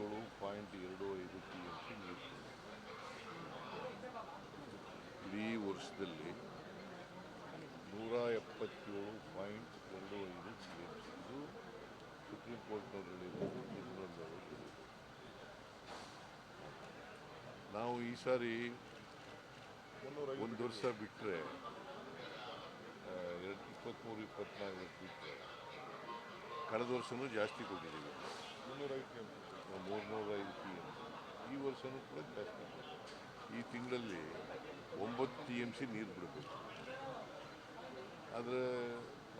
ಎಪ್ಪತ್ತೇಳು ಪಾಯಿಂಟ್ ಎರಡು ಐದು ಟಿ ಎಂ ಪಿ ನೀರು ಇಡೀ ವರ್ಷದಲ್ಲಿ ನೂರ ಎಪ್ಪತ್ತೇಳು ಪಾಯಿಂಟ್ ಎರಡು ಐದು ಟಿ ಎಂ ಸಿ ಇದು ಸುಪ್ರೀಂ ಟ್ರಿಬ್ಯುನಲ್ ಅವರು ನಾವು ಈ ಸಾರಿ ಒಂದು ವರ್ಷ ಬಿಟ್ಟರೆ ಎರಡು ಇಪ್ಪತ್ತ್ಮೂರು ಇಪ್ಪತ್ನಾಲ್ಕು ಬಿಟ್ಟರೆ ಕಳೆದ ವರ್ಷವೂ ಜಾಸ್ತಿ ಕೊಟ್ಟಿದ್ದೀವಿ. ಈ ಕೂಡ ಜಾಸ್ತಿ ಈ ತಿಂಗಳಲ್ಲಿ ಒಂಬತ್ತು ಟಿ ಎಂ ಸಿ ನೀರು ಬಿಡಬೇಕು. ಆದರೆ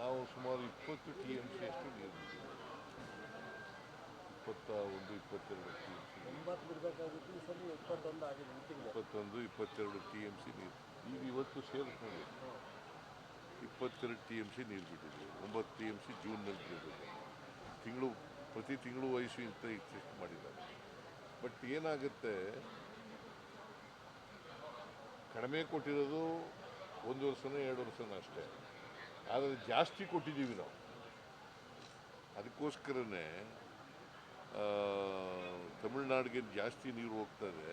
ನಾವು ಸುಮಾರು ಇಪ್ಪತ್ತು ಟಿ ಎಂ ಸಿ ಅಷ್ಟು ನೀರು ಬಿಡ್ತೀವಿ ಇಪ್ಪತ್ತ ಒಂದು ಇಪ್ಪತ್ತೆರಡು ಟಿ ಎಂ ಸಿ ಇಪ್ಪತ್ತೊಂದು ಇಪ್ಪತ್ತೆರಡು ಟಿ ಎಂ ಸಿ ನೀರು. ಈಗ ಇವತ್ತು ಸೇರಿಸ್ಕೊಂಡು ಇಪ್ಪತ್ತೆರಡು ಟಿ ಎಂ ಸಿ ನೀರು ಬಿಟ್ಟಿದ್ದೀವಿ ಒಂಬತ್ತು ಟಿ ಎಂ ಸಿ ಜೂನ್ನಲ್ಲಿ ಬಿಡಬೇಕು. ತಿಂಗಳು ಪ್ರತಿ ತಿಂಗಳು ವಯಸ್ಸು ಇಂಥ ಇಷ್ಟು ಮಾಡಿದ್ದಾರೆ ಬಟ್ ಏನಾಗುತ್ತೆ? ಕಡಿಮೆ ಕೊಟ್ಟಿರೋದು ಒಂದು ವರ್ಷನೋ ಎರಡು ವರ್ಷನೋ ಅಷ್ಟೇ. ಆದರೆ ಜಾಸ್ತಿ ಕೊಟ್ಟಿದ್ದೀವಿ ನಾವು. ಅದಕ್ಕೋಸ್ಕರನೇ ತಮಿಳ್ನಾಡಿಗೆ ಜಾಸ್ತಿ ನೀರು ಹೋಗ್ತದೆ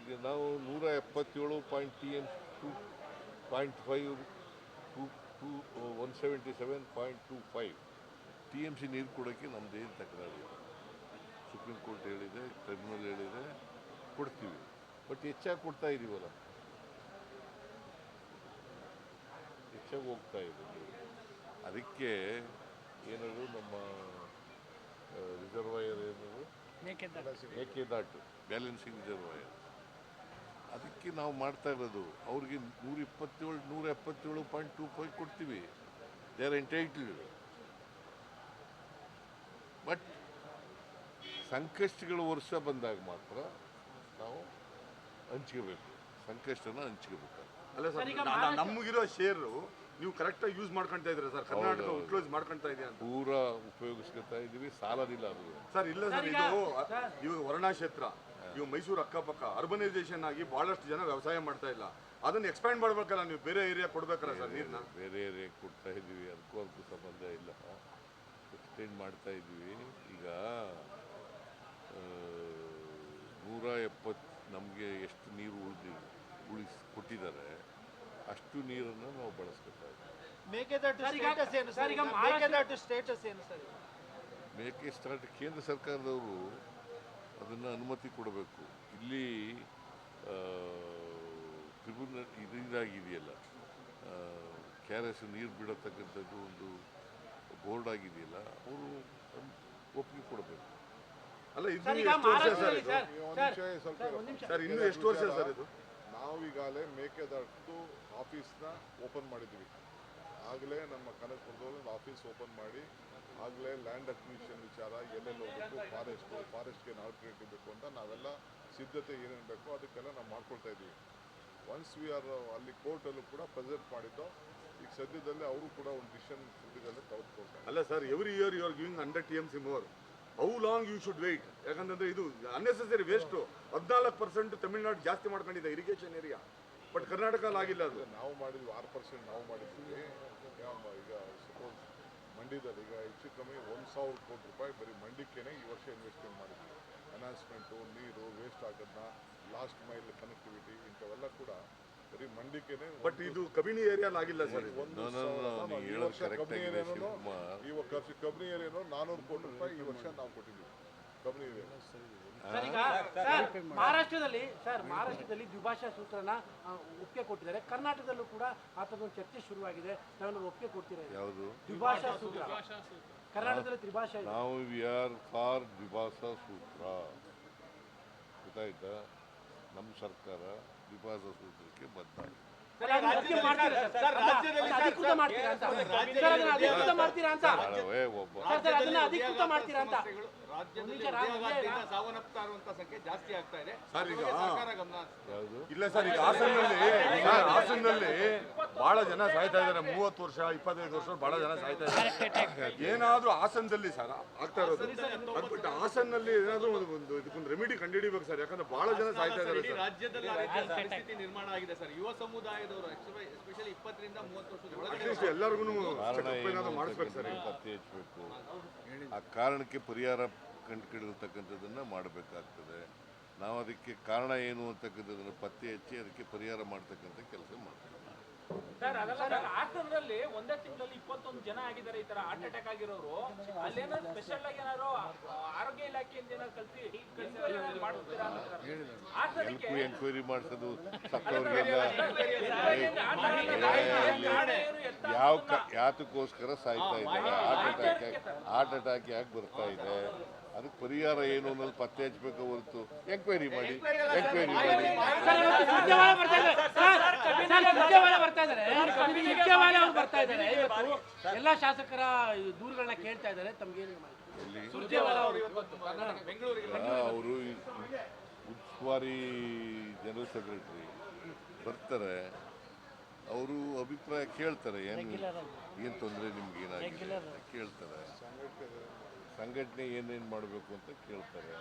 ಈಗ ನಾವು ನೂರ ಎಪ್ಪತ್ತೇಳು point T M to point five to two one seventy seven point two five T M C ನೀರು ಕೊಡೋಕ್ಕೆ ನಮ್ಮದೇನು ತಕರಾರಿಲ್ಲ ಸುಪ್ರೀಂ ಕೋರ್ಟ್ ಹೇಳಿದೆ ಟ್ರಿಬ್ಯುನಲ್ ಹೇಳಿದೆ ಕೊಡ್ತೀವಿ. ಬಟ್ ಹೆಚ್ಚಾಗಿ ಕೊಡ್ತಾ ಇದ್ದೀವಲ್ಲ ಹೆಚ್ಚಾಗಿ ಹೋಗ್ತಾ ಇದೆ. ಅದಕ್ಕೆ ಏನಾದ್ರು ನಮ್ಮ ರಿಸರ್ವಾಯರ್ ಏನಾದ್ರು? Mekedatu balancing reservoir. ಅದಕ್ಕೆ ನಾವು ಮಾಡ್ತಾ ಇರೋದು ಅವ್ರಿಗೆ ನೂರ ಇಪ್ಪತ್ತೇಳು ನೂರ ಎಪ್ಪತ್ತೇಳು ಪಾಯಿಂಟ್ ಟೂ ಫೈವ್ ಕೊಡ್ತೀವಿ. ದೇ ಆರ್ ಎಂಟೈಟಲ್ಡ್ ಬಟ್ ಸಂಕಷ್ಟಗಳ ವರ್ಷ ಬಂದಾಗ ಮಾತ್ರ ನಾವು ಹಂಚ್ಕೋಬೇಕು. ಸಂಕಷ್ಟನ ಹಂಚ್ಕೋಬೇಕು. ಅಲ್ಲ ಸರ್ ನಾ- ನಮಗಿರೋ ಶೇರು ನೀವು ಕರೆಕ್ಟಾಗಿ ಯೂಸ್ ಮಾಡ್ಕೊಂತ ಇದ್ರೆ ಸರ್? ಕರ್ನಾಟಕ ಹೌದು. ಯುಟಿಲೈಸ್ ಮಾಡ್ಕೊಂತ ಇದೆಯಾ ಅಂತ? ಪೂರ ಉಪಯೋಗಿಸ್ಕೊತಾ ಇದ್ದೀವಿ ಸಾಲದಿಲ್ಲ ಅದು. ಸರ್ ಇಲ್ಲ ಸರ್ ಇದು ಇವು ವರ್ಣಾ ಕ್ಷೇತ್ರ ಇವಾಗ ಮೈಸೂರು ಅಕ್ಕಪಕ್ಕ ಅರ್ಬನೈಸೇಷನ್ ಆಗಿ ಬಹಳಷ್ಟು ಜನ ವ್ಯವಸಾಯ ಮಾಡ್ತಾ ಇಲ್ಲ. ಅದನ್ನ ಎಕ್ಸ್ಪ್ಯಾಂಡ್ ಮಾಡ್ಬೇಕಲ್ಲ ನೀವು ಬೇರೆ ಏರಿಯಾ ಕೊಡ್ಬೇಕಲ್ಲ ಸರ್ ನೀರ್ನ? ಬೇರೆ ಏರಿಯಾ ಕೊಡ್ತಾ ಇದ್ದೀವಿ ಅದಕ್ಕೂ ಅದಕ್ಕೂ ಸಂಬಂಧ ಇಲ್ಲ. ಎಕ್ಸ್ಟೆಂಡ್ ಮಾಡ್ತಾ ಇದ್ದೀವಿ ಈಗ ನೂರ ಎಪ್ಪತ್ತು ನಮಗೆ ಎಷ್ಟು ನೀರು ಉಳಿದಿ ಉಳಿಸ್ ಕೊಟ್ಟಿದ್ದಾರೆ ಅಷ್ಟು ನೀರನ್ನು ನಾವು ಬಳಸ್ಕೊಳ್ತೇವೆ ಇದ್ದೀವಿ. ಮೇಕೆದಾಟು ಸ್ಟೇಟಸ್ ಏನು ಸರ್, ಸರ್ ಈಗ ಈಗ ಮಹಾರಾಷ್ಟ್ರ- ಮೇಕೆದಾಟು ಸ್ಟೇಟಸ್ ಏನು ಸರ್? ಈಗ? ಮೇಕೆ ಸ್ಟಾರ್ಟ್ ಕೇಂದ್ರ ಸರ್ಕಾರದವರು ಅದನ್ನು ಅನುಮತಿ ಕೊಡಬೇಕು. ಇಲ್ಲಿ ಟ್ರಿಬ್ಯುನಲ್ ಇದಾಗಿದೆಯಲ್ಲ ಕೆ ಆರ್ ಎಸ್ ನೀರು ಬಿಡತಕ್ಕಂಥದ್ದು ಒಂದು ಬೋರ್ಡ್ ಆಗಿದೆಯಲ್ಲ ಅವರು ಒಪ್ಪಿಗೆ ಕೊಡಬೇಕು. ಅಲ್ಲ ಇದು ಸರ್ ಈಗ ಎಷ್ಟು ವರ್ಷ ಸರ್ ಇದು? ಸರ್ ಒಂದು ಸರ್ ನಿಮಿಷ ಸ್ವಲ್ಪ ಸರ್, ಒಂದ್ ನಿಮಿಷ. ಸರ್ ಇನ್ನು ಎಷ್ಟು ವರ್ಷ ಸರ್ ಇದು? ನಾವೀಗಾಗಲೇ ಮೇಕೆದಾಟು ಆಫೀಸ್ನ ಓಪನ್ ಮಾಡಿದ್ವಿ ಆಗಲೇ ನಮ್ಮ ಕನಕಪುರದಲ್ಲಿ ಒಂದು ಆಫೀಸ್ ಓಪನ್ ಮಾಡಿ ಆಗಲೇ ಲ್ಯಾಂಡ್ ಅಕ್ವಿಷನ್ ವಿಚಾರ ಎಲ್ಲೆಲ್ಲಿ ಹೋಗ್ಬೇಕು ಫಾರೆಸ್ಟ್ ಫಾರೆಸ್ಟ್ಗೆ ಆಲ್ಟರ್ನೇಟಿವ್ ಬೇಕು ಅಂತ ನಾವೆಲ್ಲ ಸಿದ್ಧತೆ ಏನೇನು ಬೇಕೋ ಅದಕ್ಕೆಲ್ಲ ನಾವು ಮಾಡ್ಕೊಳ್ತಾ ಇದ್ದೀವಿ. ಒನ್ಸ್ ವಿ ಆರ್ ಅಲ್ಲಿ ಕೋರ್ಟಲ್ಲೂ ಕೂಡ ಪ್ರೆಸೆಂಟ್ ಮಾಡಿದ್ದು ಈಗ ಸದ್ಯದಲ್ಲೇ ಅವರು ಕೂಡ ಒಂದು ಡಿಸಿಷನ್ ಸದ್ಯದಲ್ಲೇ ತೆಗೆದುಕೊಳ್ತಾರೆ ಅಲ್ಲ sir every year you are giving hundred T M C more how long you should wait ಯಾಕಂತಂದ್ರೆ ಇದು ಅನ್ನೆಸೆಸರಿ ವೇಸ್ಟು ಹದಿನಾಲ್ಕು ಪರ್ಸೆಂಟ್ ತಮಿಳ್ನಾಡು ಜಾಸ್ತಿ ಮಾಡ್ಕೊಂಡಿದೆ ಇರಿಗೇಷನ್ ಏರಿಯಾ ಬಟ್ ಕರ್ನಾಟಕ ಆಗಿಲ್ಲ ಅದು. ನಾವು ಮಾಡಿದ್ವಿ ಆರು ಪರ್ಸೆಂಟ್ ನಾವು ಮಾಡಿದ್ವಿ. ಈಗ ಸಪೋಸ್ ಮಂಡ್ಯದಲ್ಲಿ ಈಗ ಹೆಚ್ಚು ಕಮ್ಮಿ ಒಂದು ಸಾವಿರ ಕೋಟಿ ರೂಪಾಯಿ ಬರೀ ಮಂಡ್ಯಕ್ಕೇನೆ ಈ ವರ್ಷ ಇನ್ವೆಸ್ಟ್ಮೆಂಟ್ ಮಾಡಿದ್ವಿ. ಅನೌನ್ಸ್ಮೆಂಟು ನೀರು ವೇಸ್ಟ್ ಆಗೋದನ್ನ ಲಾಸ್ಟ್ ಮೈಲ್ ಕನೆಕ್ಟಿವಿಟಿ ಇಂಥವೆಲ್ಲ ಕೂಡ ಬರೀ ಮಂಡ್ಯಕ್ಕೇನೆ ಬಟ್ ಇದು ಕಬಿನಿ ಏರಿಯಾಲ್ ಆಗಿಲ್ಲ ಸರ್ ಒಂದು ಈ ಹೇಳೋದು ವರ್ಷ ಕಬ್ಬಿಣಿ ಏರಿಯಾನು. ಈ ಖರ್ಚು ಕಬ್ನಿ ಏರಿಯಾನು ನಾನ್ನೂರು ಕೋಟಿ ರೂಪಾಯಿ ಈ ವರ್ಷ ನಾವು ಕೊಟ್ಟಿದ್ದೀವಿ. ಕಬಿನಿ ಏರಿಯಾ ಸರ್ ಈಗ ಸರ್ ಮಹಾರಾಷ್ಟ್ರದಲ್ಲಿ ಸರ್ ಮಹಾರಾಷ್ಟ್ರದಲ್ಲಿ ದ್ವಿಭಾಷಾ ಸೂತ್ರನ ಒಪ್ಪಿಗೆ ಕೊಟ್ಟಿದ್ದಾರೆ. ಕರ್ನಾಟಕದಲ್ಲೂ ಕೂಡ ಆ ಥರದೊಂದು ಚರ್ಚೆ ಶುರುವಾಗಿದೆ. ನಾವು ಒಪ್ಪಿಗೆ ಕೊಡ್ತೀರಾ? ಯಾವುದು? ದ್ವಿಭಾಷಾ ಸೂತ್ರ. ಕರ್ನಾಟಕದಲ್ಲಿ ತ್ರಿಭಾಷಾ ಇದೆ. ನಾವು ವಿ ಆರ್ ಫಾರ್ ದ್ವಿಭಾಷಾ ಸೂತ್ರ. ಗೊತ್ತಾಯ್ತಾ? ನಮ್ಮ ಸರ್ಕಾರ ವಿವಾದ ಸೂತ್ರಕ್ಕೆ ಬದ್ಧ ಒಬ್ಬ. ಸಾವನ್ನಪ್ತಾ ಇರುವಂತ ಸಂಖ್ಯೆ ಜಾಸ್ತಿ ಆಗ್ತಾ ಇದೆ. ಸರ್ ಈಗ ಸರ್ಕಾರ ಗಮನ ಯಾವುದು? ಇಲ್ಲ ಸರ್ ಈಗ ಹಾಸನಲ್ಲಿ ಸರ್ ಹಾಸನಲ್ಲಿ ಬಹಳ ಜನ ಸಾಯ್ತಾ ಇದ್ದಾರೆ. ಮೂವತ್ತು ವರ್ಷ ಇಪ್ಪತ್ತೈದು ವರ್ಷ ಬಹಳ ಜನ ಸಾಯ್ತಾ ಇದ್ದಾರೆ. ಏನಾದ್ರೂ ಹಾಸನದಲ್ಲಿ ಸರ್ ಆಗ್ತಾ ಇರೋದು. ಹಾಸನಲ್ಲಿ ಏನಾದ್ರೂ ಒಂದು ಒಂದು ಇದಕ್ಕೊಂದು ರೆಮಿಡಿ ಕಂಡುಹಿಡಿಬೇಕು ಸರ್. ಯಾಕಂದ್ರೆ ರಾಜ್ಯದಲ್ಲಿ ಪರಿಸ್ಥಿತಿ ನಿರ್ಮಾಣ ಆಗಿದೆ ಸರ್. ಯುವ ಸಮುದಾಯದವರು ಎಸ್ಪೆಷಲಿ ಇಪ್ಪತ್ತರಿಂದ ಮೂವತ್ತು ವರ್ಷದ ಎಲ್ಲರಿಗೂ ಆ ಕಾರಣಕ್ಕೆ ಪರಿಹಾರ ಕಂಡುಕೊಂಡಿರ್ತಕ್ಕಂಥದ್ದನ್ನು ಮಾಡಬೇಕಾಗ್ತದೆ. ನಾವು ಅದಕ್ಕೆ ಕಾರಣ ಏನು ಅಂತಕ್ಕಂಥದ್ದನ್ನು ಪತ್ತೆ ಹಚ್ಚಿ ಅದಕ್ಕೆ ಪರಿಹಾರ ಮಾಡ್ತಕ್ಕಂಥ ಕೆಲಸ ಮಾಡ್ತೀವಿ. ಸರ್ ಅದಲ್ಲ ಹಾಸನದಲ್ಲಿ ಒಂದೇ ತಿಂಗಳಲ್ಲಿ ಇಪ್ಪತ್ತೊಂದು ಜನ ಆಗಿದ್ದಾರೆ ಈ ತರ ಹಾರ್ಟ್ ಅಟ್ಯಾಕ್ ಆಗಿರೋರು. ಅಲ್ಲೇನೋ ಸ್ಪೆಷಲ್ ಆಗಿ ಏನಾದ್ರು ಆರೋಗ್ಯ ಇಲಾಖೆಯಿಂದ ಏನಾದ್ರು ಕಲ್ಸಿ enquiry ಮಾಡ್ತೀರಾ ಅಂತ ಸರ್? ಹಾಸನಕ್ಕೆ ಎನ್ಕ್ವೈ ಎಂಕ್ವೈರಿ ಮಾಡಿಸೋದು ಸತ್ತವ್ರಿಗೆಲ್ಲ ಯಾವ ಕ ಯಾತಕ್ಕೋಸ್ಕರ ಸಾಯ್ತಾ ಇದ್ದಾರೆ? ಹಾರ್ಟ್ ಅಟ್ಯಾಕ್ ಹಾರ್ಟ್ ಅಟ್ಯಾಕ್ ಯಾಕೆ ಬರ್ತಾ ಇದೆ. ಅದಕ್ಕೆ ಪರಿಹಾರ ಏನು ಅನ್ನೋದು ಪತ್ತೆ ಹಚ್ಚಬೇಕು ಹೊರತು. ಎಂಕ್ವೈರಿ ಮಾಡಿ ಎಂಕ್ವೈರಿ ಮಾಡಿ. ಸರ್ ಇವತ್ತು ಸುರ್ಜೇವಾಲ ಬರ್ತಾ ಇದ್ದಾರೆ. ಸರ್ ಸರ್ ಸುರ್ಜೇವಾಲ ಬರ್ತಾ ಇದ್ದಾರೆ. ಸುರ್ಜೇವಾಲ ಅವ್ರು ಬರ್ತಾ ಇದ್ದಾರೆ. ಇವತ್ತು ಎಲ್ಲ ಶಾಸಕರ ದೂರುಗಳನ್ನ ಕೇಳ್ತಾ ಇದ್ದಾರೆ. ತಮ್ಗೇನು ಅವರು ಉಸ್ತುವಾರಿ ಜನರಲ್ ಸೆಕ್ರೆಟರಿ ಬರ್ತಾರೆ. ಅವರು ಅಭಿಪ್ರಾಯ ಕೇಳ್ತಾರೆ. ಏನು ಏನು ತೊಂದರೆ ನಿಮ್ಗೆ ಏನಾಗಿದೆ ಕೇಳ್ತಾರೆ. ಸಂಘಟನೆ ಏನೇನು ಮಾಡಬೇಕು ಅಂತ ಕೇಳ್ತಾರೆ.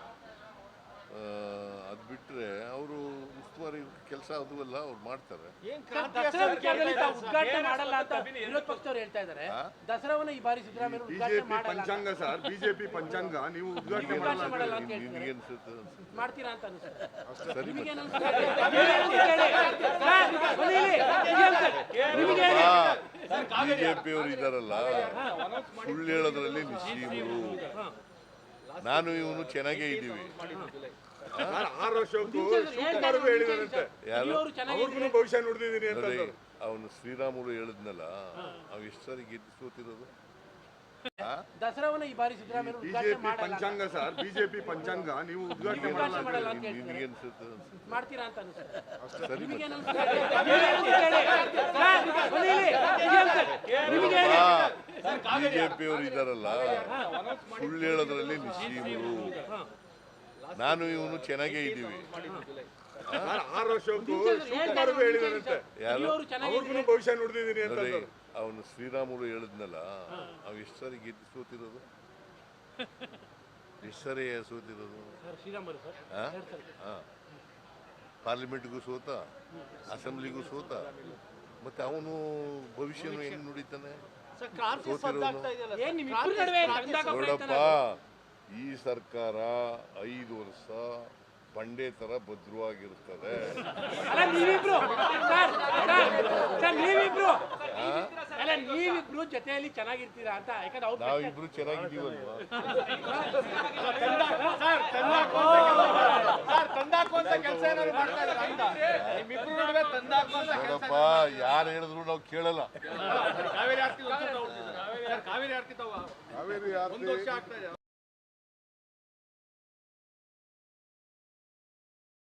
ಅದು ಬಿಟ್ಟರೆ ಅವರು ಉಸ್ತುವಾರಿ ಕೆಲಸ ಅದು ಎಲ್ಲ ಅವ್ರು ಮಾಡ್ತಾರೆ. ಸರ್, ದಸರಾ ವಿಚಾರದಲ್ಲಿ ಉದ್ಘಾಟನೆ ಮಾಡಲ್ಲ ಅಂತ ವಿರೋಧ ಪಕ್ಷದವ್ರು ಹೇಳ್ತಾ ಇದ್ದಾರೆ. ಆ? ದಸರಾವನ್ನ ಈ ಬಾರಿ ಸಿದ್ದರಾಮಯ್ಯ ಉದ್ಘಾಟನೆ ಬಿಜೆಪಿ ಪಂಚಾಂಗ ಸರ್ ಬಿಜೆಪಿ ಪಂಚಾಂಗ ನೀವು ಉದ್ಘಾಟನೆ ಮಾಡಲ್ಲ ಅಂತ ಅನ್ಸುತ್ತೆ. ಮಾಡ್ತೀರಾ ಅಂತ ಅನ್ಸುತ್ತೆ. ಸರಿ ನಿಮಗೇನು ಮತ್ತೆ. ಅನ್ಸುತ್ತೆ? ಸರ್, ಬನ್ನಿ ಇಲ್ಲಿ. ಅನ್ಸುತ್ತೆ? ಬಿಜೆಪಿಯವರು ಇದಾರಲ್ಲ ಸುಳ್ಳು ಹೇಳೋದ್ರಲ್ಲಿ ನಿಶ್ಚೀಮರು ನಾನು ಇವನು ಚೆನ್ನಾಗೇ ಇದ್ದೀವಿ. ಆರು ವರ್ಷ ವರ್ಷಕ್ಕೂ ಹೇಳಿದಾರಂತೆ. ಯಾರು? ಇವ್ರು ಚೆನ್ನಾಗಿ ಅವ್ರಿಗೂ ಭವಿಷ್ಯ ನುಡಿದಿದ್ದೀನಿ ಅಂತ ನೋಡಿ ಅವನು ಶ್ರೀರಾಮುಲು ಹೇಳಿದ್ನಲ್ಲ ಅವ್ ಎಷ್ಟು ಸರಿ ಗೆದ್ದು ಸೋತಿರೋದು? ದಸರಾವನ್ನ ಈ ಬಾರಿ ಸಿದ್ದರಾಮಯ್ಯ ಉದ್ಘಾಟನೆ ಬಿಜೆಪಿ. ಪಂಚಾಂಗ ಸರ್ ಬಿಜೆಪಿ ಪಂಚಾಂಗ ನೀವು ಉದ್ಘಾಟನೆ ಮಾಡಲ್ಲ ಅಂತ ಹೇಳ್ತಾರೆ. ಮಾಡ್ತೀರಾ ಅಂತ ಅನ್ಸುತ್ತೆ? ನಿಮ್ಗೆ ಅನ್ಸುತ್ತೆ? ನಿಮ್ಗೆ ಇದಾರಲ್ಲ ಸುಳ್ಳು ಹೇಳೋದ್ರಲ್ಲಿ ನಿಶ್ಚೀಮರು ನಾನು ಇವನು ಚೆನ್ನಾಗೇ ಇದ್ದೀವಿ ಆರು ಆರ್ ವರ್ಷಕ್ಕೂ ಶಿವಕುಮಾರ್ಗೂ ಹೇಳಿದಾರಂತೆ ಯಾರು ಇವ್ರು ಚೆನ್ನಾಗಿ ಅವ್ರಿಗೂ ಭವಿಷ್ಯ ನುಡಿದಿದ್ದೀನಿ ಅಂತ. ಅವನು ಶ್ರೀರಾಮುಲು ಹೇಳಿದ್ನಲ್ಲ ಅವ್ ಎಷ್ಟು ಸಾರಿ ಸೂತಿರೋದು? ಸೋತಿರೋದು? ಎಷ್ಟು ಸಾರಿ. ಸೋತಿರೋದು? ಎರಡು ಪಾರ್ಲಿಮೆಂಟ್ಗೂ ಸೋತ? ಅಸೆಂಬ್ಲಿಗೂ ಸೋತ? ಮತ್ತೆ ಅವನು ಭವಿಷ್ಯನು ಹೆಂಗ್ ನುಡಿತಾನೆ? ನೋಡಪ್ಪ ಈ ಸರ್ಕಾರ ಐದು ವರ್ಷ ಬಂಡೆ ತರ ಭದ್ರವಾಗಿರ್ತದೆ. ಅಲ್ಲ ನೀವಿಬ್ರು. ಜೊತೆಯಲ್ಲಿ ಚೆನ್ನಾಗಿರ್ತೀರಾ ಅಂತ ಯಾಕಂದ್ರೆ ಅವ್ರು ನಾವಿಬ್ರು ಚೆನ್ನಾಗಿದ್ದೀವಲ್ವಾ? ಸರ್ ತಂದಾಕುವಂತ ಕೆಲಸ ಏನಾದ್ರು ಮಾಡ್ತಾ ಅಂತ. ನಿಮ್ಮಿಬ್ರು ನಡುವೆ ತಂದಾಕುವಂತ ನೋಡಪ್ಪ ಯಾರು ಹೇಳಿದ್ರು ನಾವು ಕೇಳಲ್ಲ. ಕಾವೇರಿ ಆರ್ತಿ ಕಾವೇರಿ ಆರ್ತಿ